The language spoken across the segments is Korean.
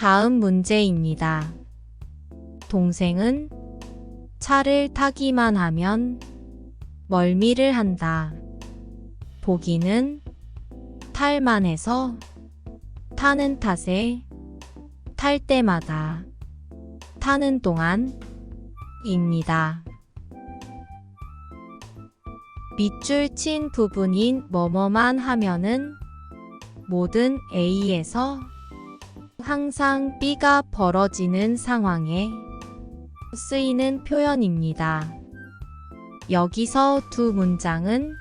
다음 문제입니다. 동생은 차를 타기만 하면 멀미를 한다. 보기는 탈만 해서 타는 탓에 탈 때마다 타는 동안 입니다. 밑줄 친 부분인 뭐뭐만 하면은 모든 A에서 항상 B가 벌어지는 상황에 쓰이는 표현입니다. 여기서 두 문장은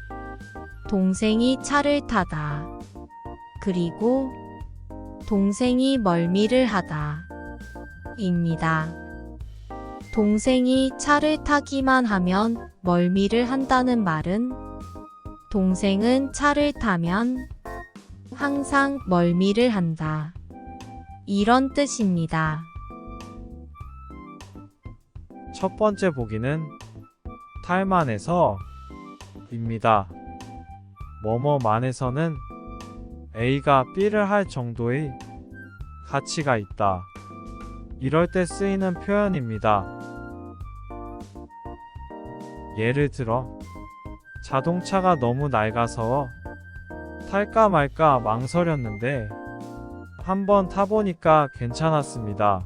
동생이 차를 타다. 그리고 동생이 멀미를 하다. 입니다. 동생이 차를 타기만 하면 멀미를 한다는 말은 동생은 차를 타면 항상 멀미를 한다. 이런 뜻입니다. 첫 번째 보기는 탈만해서 입니다. 뭐뭐만에서는 A가 B를 할 정도의 가치가 있다. 이럴 때 쓰이는 표현입니다. 예를 들어, 자동차가 너무 낡아서 탈까 말까 망설였는데 한번 타보니까 괜찮았습니다.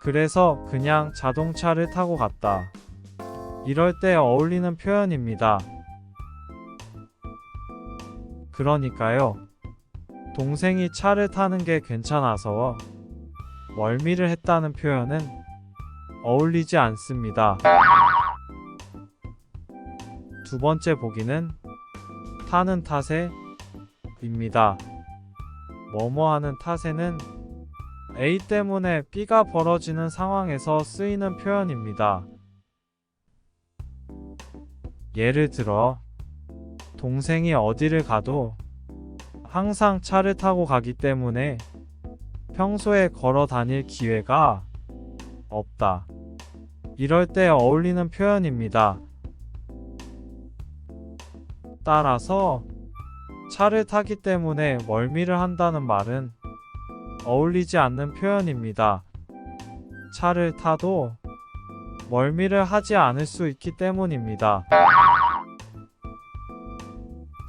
그래서 그냥 자동차를 타고 갔다. 이럴 때 어울리는 표현입니다. 그러니까요. 동생이 차를 타는 게 괜찮아서 멀미를 했다는 표현은 어울리지 않습니다. 두 번째 보기는 타는 탓에 입니다. 뭐뭐 하는 탓에는 A 때문에 B가 벌어지는 상황에서 쓰이는 표현입니다. 예를 들어, 동생이 어디를 가도 항상 차를 타고 가기 때문에 평소에 걸어 다닐 기회가 없다. 이럴 때 어울리는 표현입니다. 따라서 차를 타기 때문에 멀미를 한다는 말은 어울리지 않는 표현입니다. 차를 타도 멀미를 하지 않을 수 있기 때문입니다.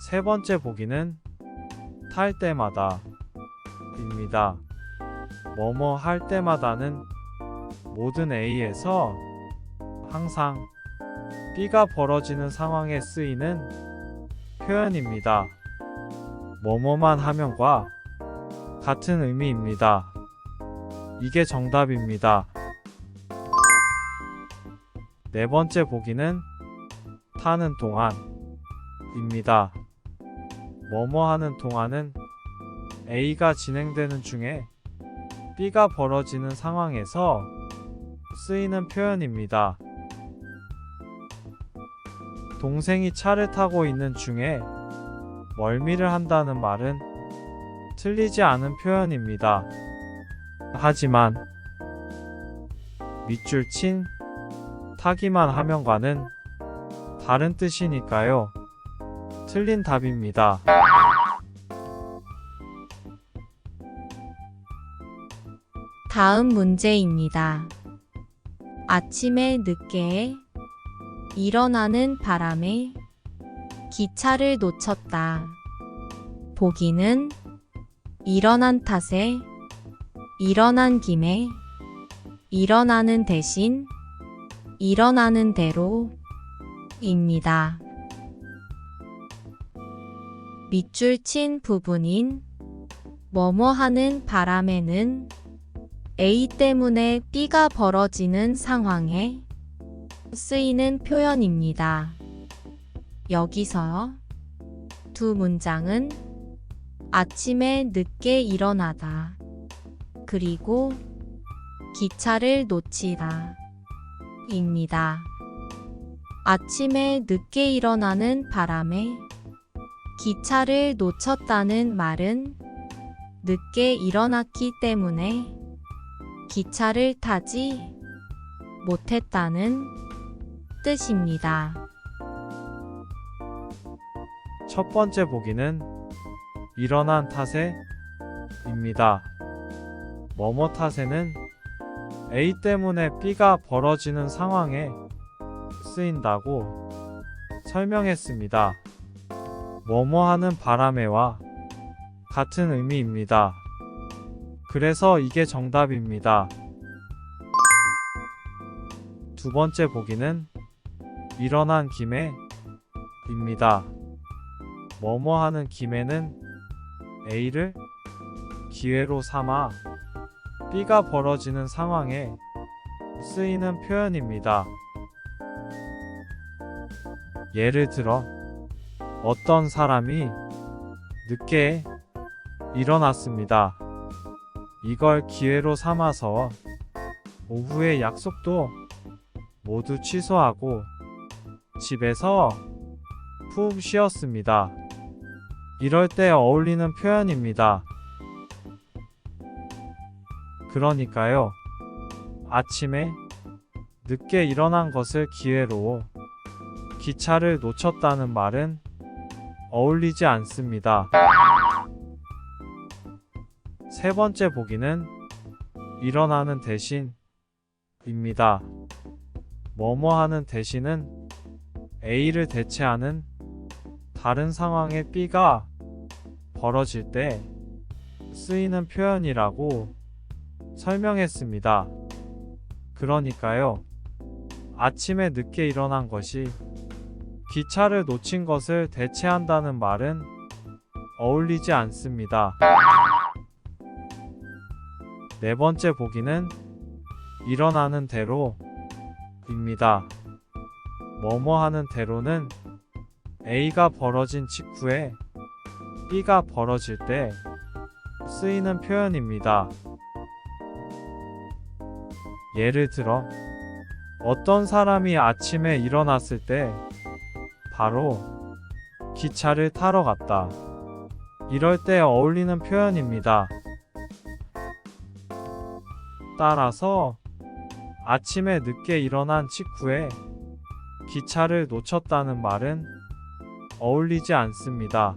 세 번째 보기는 탈 때마다 입니다. 뭐뭐 할 때마다는 모든 A에서 항상 B가 벌어지는 상황에 쓰이는 표현입니다. 뭐뭐만 하면과 같은 의미입니다. 이게 정답입니다. 네 번째 보기는 타는 동안 입니다. 뭐뭐 하는 동안은 A가 진행되는 중에 B가 벌어지는 상황에서 쓰이는 표현입니다. 동생이 차를 타고 있는 중에 멀미를 한다는 말은 틀리지 않은 표현입니다. 하지만 밑줄 친 타기만 하면과는 다른 뜻이니까요. 틀린 답입니다. 다음 문제입니다. 아침에 늦게 일어나는 바람에 기차를 놓쳤다. 보기는 일어난 탓에 일어난 김에 일어나는 대신 일어나는 대로 입니다. 밑줄 친 부분인 뭐뭐 하는 바람에는 A 때문에 B가 벌어지는 상황에 쓰이는 표현입니다. 여기서 두 문장은 아침에 늦게 일어나다. 그리고 기차를 놓치다. 입니다. 아침에 늦게 일어나는 바람에 기차를 놓쳤다는 말은 늦게 일어났기 때문에 기차를 타지 못했다는 뜻입니다. 첫 번째 보기는 일어난 탓에 입니다. 뭐뭐 탓에는 A 때문에 B가 벌어지는 상황에 쓰인다고 설명했습니다. 뭐뭐 하는 바람에와 같은 의미입니다. 그래서 이게 정답입니다. 두 번째 보기는 일어난 김에 입니다. 뭐뭐 하는 김에는 A를 기회로 삼아 B가 벌어지는 상황에 쓰이는 표현입니다. 예를 들어 어떤 사람이 늦게 일어났습니다. 이걸 기회로 삼아서 오후의 약속도 모두 취소하고 집에서 푹 쉬었습니다. 이럴 때 어울리는 표현입니다. 그러니까요. 아침에 늦게 일어난 것을 기회로 기차를 놓쳤다는 말은 어울리지 않습니다. 세 번째 보기는 일어나는 대신 입니다. 뭐뭐 하는 대신은 A를 대체하는 다른 상황에 B가 벌어질 때 쓰이는 표현이라고 설명했습니다. 그러니까요. 아침에 늦게 일어난 것이 기차를 놓친 것을 대체한다는 말은 어울리지 않습니다. 네 번째 보기는 일어나는 대로 입니다. 뭐뭐 하는 대로는 A가 벌어진 직후에 B가 벌어질 때 쓰이는 표현입니다. 예를 들어 어떤 사람이 아침에 일어났을 때 바로 기차를 타러 갔다. 이럴 때 어울리는 표현입니다. 따라서 아침에 늦게 일어난 직후에 기차를 놓쳤다는 말은 어울리지 않습니다.